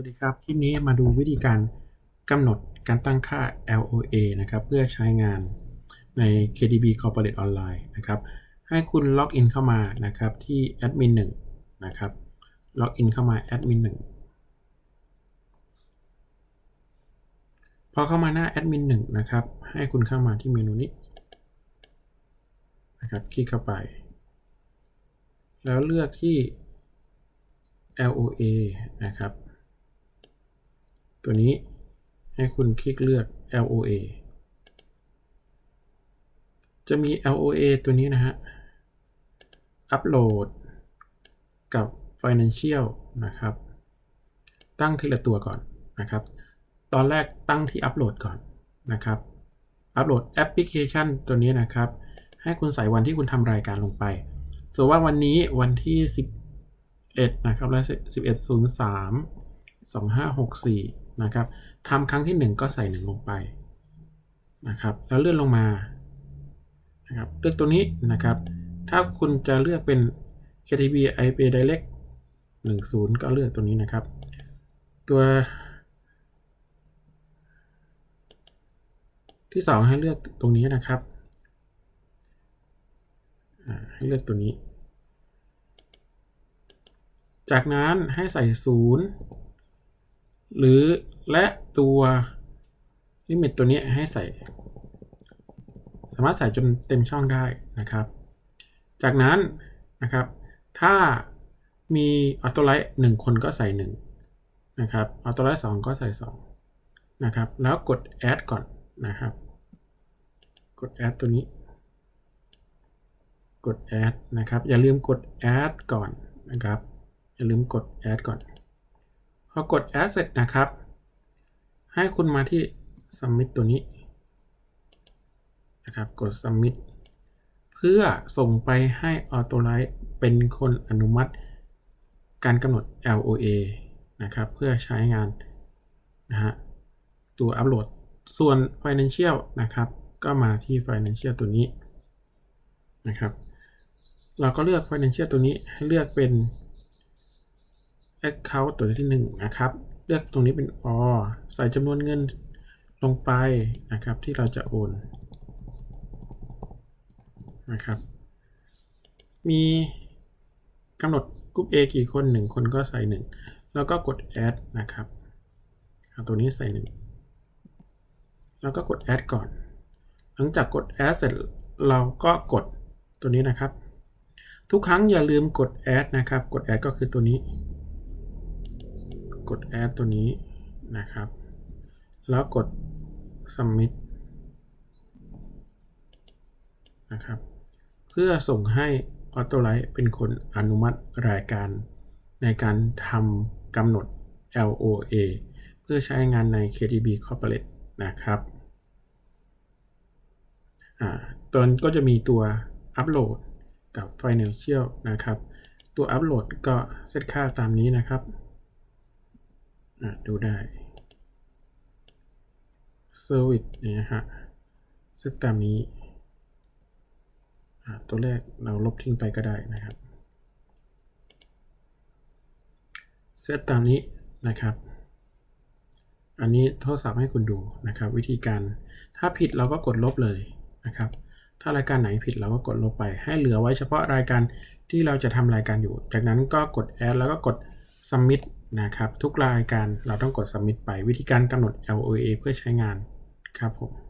วัสดีครับ คลิปนี้มาดูวิธีการกำหนดการตั้งค่า LOA นะครับเพื่อใช้งานใน KDB Corporate Online นะครับ ให้คุณล็อกอินเข้ามานะครับที่แอดมิน1นะครับล็อกอินเข้ามาแอดมิน1พอเข้ามาหน้าแอดมิน1นะครับ ให้คุณเข้ามาที่เมนูนี้นะครับ คลิกเข้าไป แล้วเลือกที่ LOA นะครับ ตัวนี้ให้คุณคลิกเลือก LOA จะมี LOA ตัวนี้นะฮะ อัปโหลดกับ Financial นะครับ ตั้งทีละตัวก่อนนะครับ ตอนแรกตั้งที่อัปโหลดก่อนนะครับ อัปโหลดแอปพลิเคชันตัวนี้นะครับ ให้คุณใส่วันที่คุณทำรายการลงไปส่วนว่าวันนี้วันที่ 11 นะครับ และ 1103 2564นะครับทำครั้งที่ 1 ก็ใส่ 1 ลงไปนะครับแล้วเลื่อนลงมานะครับเลือกตัวนี้นะครับ ถ้าคุณจะเลือกเป็น KTB IP Direct 10 ก็เลือกตัวนี้นะครับ ตัวที่ 2 ให้เลือกตรงนี้นะครับให้เลือกตัวนี้ จากนั้นให้ใส่ 0 หรือและตัวลิมิตตัวนี้ให้ใส่ สามารถใส่จนเต็มช่องได้นะครับ จากนั้นนะครับ ถ้ามีออโต้ไลท์หนึ่งคนก็ใส่หนึ่งนะครับออโต้ไลท์สองก็ใส่สองนะครับ แล้วกด add ก่อนนะครับ กด add ตัวนี้ กด add นะครับ อย่าลืมกด add ก่อนนะครับ อย่าลืมกด add ก่อน พอกด add เสร็จนะครับ ให้คุณมาที่ submit ตัวนี้นะครับ กด submit เพื่อส่งไปให้ Autolight เป็นคนอนุมัติ การกำหนด LOA นะครับ เพื่อใช้งานนะฮะตัวอัปโหลด ส่วน Financial นะครับ ก็มาที่ Financial ตัวนี้นะครับ เราก็เลือก Financial ตัวนี้ให้เลือกเป็น Account ตัวที่1นะครับ เลือกตรงนี้เป็น all ใส่จำนวนเงินลงไปนะครับที่เราจะโอนนะครับ มีกำหนดกลุ่ม A กี่คน 1 คนก็ใส่ 1 แล้วก็กด add นะครับเอาตัวนี้ใส่ 1 แล้วก็กด add ก่อน หลังจากกด add เสร็จเราก็กดตัวนี้นะครับ ทุกครั้งอย่าลืมกด add นะครับ กด add ก็คือตัวนี้ กด add ตัวนี้นะครับ แล้วกด submit นะครับ เพื่อส่งให้ Autolight เป็นคนอนุมัติรายการ ในการทำกำหนด LOA เพื่อใช้งานใน KTB Corporate นะครับตัวก็จะมีตัวอัปโหลดกับ Financial นะครับ ตัวอัปโหลดก็เซตค่าตามนี้นะครับ ดูได้ Service นี่นะฮะเซตตามนี้ ตัวแรกเราลบทิ้งไปก็ได้นะครับ เซตตามนี้นะครับ อันนี้โทดสอบให้คุณดูนะครับ วิธีการ ถ้าผิดเราก็กดลบเลยนะครับ ถ้ารายการไหนผิดเราก็กดลบไป ให้เหลือไว้เฉพาะรายการที่เราจะทำรายการอยู่ จากนั้นก็กด add แล้วก็กด submit นะครับทุกรายการเราต้องกด submit ไปวิธีการกำหนด LOA เพื่อใช้งานครับผม